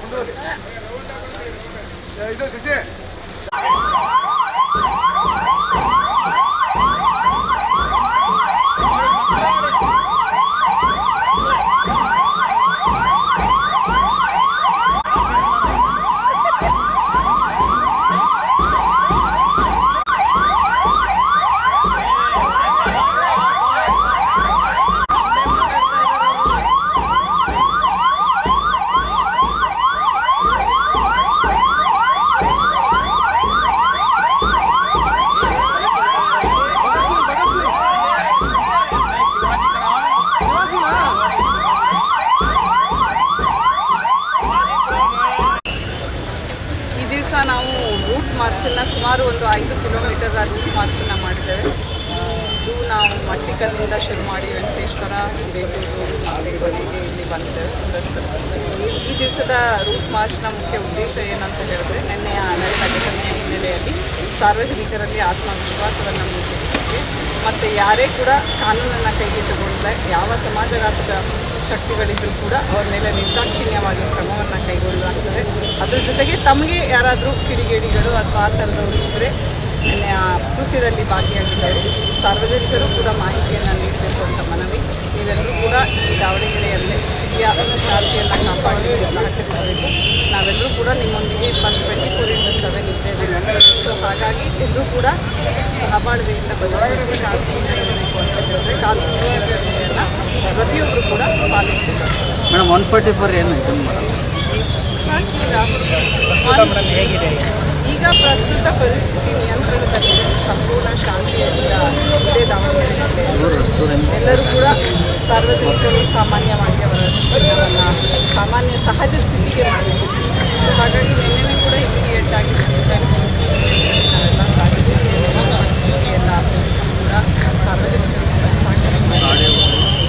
ముందు ఇదో శశి ನಾವು ರೂಟ್ ಮಾರ್ಚನ್ನು ಸುಮಾರು ಒಂದು ಐದು ಕಿಲೋಮೀಟರ್ ರೂಟ್ ಮಾರ್ಚನ್ನು ಮಾಡಿದ್ದೇವೆ ಇದು ನಾವು ಮಟ್ಟಿಕಲ್ಲಿಂದ ಶುರು ಮಾಡಿ ವೆಂಕಟೇಶ್ವರ, ಬೇಗೂರು ಬದಿಗೆ ಇಲ್ಲಿ ಬಂದಿದ್ದೇವೆ ಈ ದಿವಸದ ರೂಟ್ ಮಾರ್ಚ್ನ ಮುಖ್ಯ ಉದ್ದೇಶ ಏನಂತ ಹೇಳಿದ್ರೆ ನಿನ್ನೆಯ ನಡೆದ ಹಿನ್ನೆಲೆಯಲ್ಲಿ ಸಾರ್ವಜನಿಕರಲ್ಲಿ ಆತ್ಮವಿಶ್ವಾಸವನ್ನು ಮೂಡಿಸಲಿಕ್ಕೆ ಮತ್ತು ಯಾರೇ ಕೂಡ ಕಾನೂನನ್ನು ಕೈಗೆ ತಗೊಂಡ್ರೆ ಯಾವ ಸಮಾಜಘಾತದ ಶಕ್ತಿಗಳಿದ್ರೂ ಕೂಡ ಅವ್ರ ಮೇಲೆ ನಿರ್ದಾಕ್ಷಿಣ್ಯವಾಗಿ ಕ್ರಮವನ್ನು ಕೈಗೊಳ್ಳಲಾಗ್ತದೆ ಅದ್ರ ಜೊತೆಗೆ ತಮಗೆ ಯಾರಾದರೂ ಕಿಡಿಗೇಡಿಗಳು ಅಥವಾ ಆ ಥರದವರು ಇದ್ದರೆ ನಿನ್ನೆ ಆ ಕೃತ್ಯದಲ್ಲಿ ಭಾಗಿಯಾಗಿದ್ದಾರೆ. ಸಾರ್ವಜನಿಕರು ಕೂಡ ಮಾಹಿತಿಯನ್ನು ನೀಡಬೇಕು ಅಂತ ಮನವಿ. ನೀವೆಲ್ಲರೂ ಕೂಡ ಈ ದಾವಣಗೆರೆಯಲ್ಲೇ ಸಿರಿಯ ಶಾಂತಿಯನ್ನು ಕಾಪಾಡಲು ಸಹಕರಿಸಬೇಕು. ನಾವೆಲ್ಲರೂ ಕೂಡ ನಿಮ್ಮೊಂದಿಗೆ ಇಪ್ಪತ್ತು twenty four into seven so ಹಾಗಾಗಿ ಎಲ್ಲರೂ ಕೂಡ ಸಹಬಾಳ್ವೆಯಿಂದ ಬದಲಾವಣೆ ಶಾಂತಿಯಿಂದ ಇರಬೇಕು ಅಂತ ಹೇಳಿದ್ರೆ ಕಾನೂನು ಸುವ್ಯವಸ್ಥೆಯನ್ನು ಮೇಡಮ್ ಒನ್ ಫಾರ್ಟಿ ಫೋರ್ ಏನು ಇದನ್ನು ಮಾಡೋದು ಈಗ ಪ್ರಸ್ತುತ ಪರಿಸ್ಥಿತಿ ನಿಯಂತ್ರಣದಲ್ಲಿದೆ ಸಂಪೂರ್ಣ ಶಾಂತಿಯಿಂದ ಇದೆ ದಾವಣಗೆರೆಯಲ್ಲಿ. ಎಲ್ಲರೂ ಕೂಡ ಸಾರ್ವಜನಿಕರು ಸಾಮಾನ್ಯವಾಗಿ ಅವರ ಜೀವನವನ್ನು ಸಾಮಾನ್ಯ ಸಹಜ ಸ್ಥಿತಿಗೆ ಮಾಡಿದ್ರು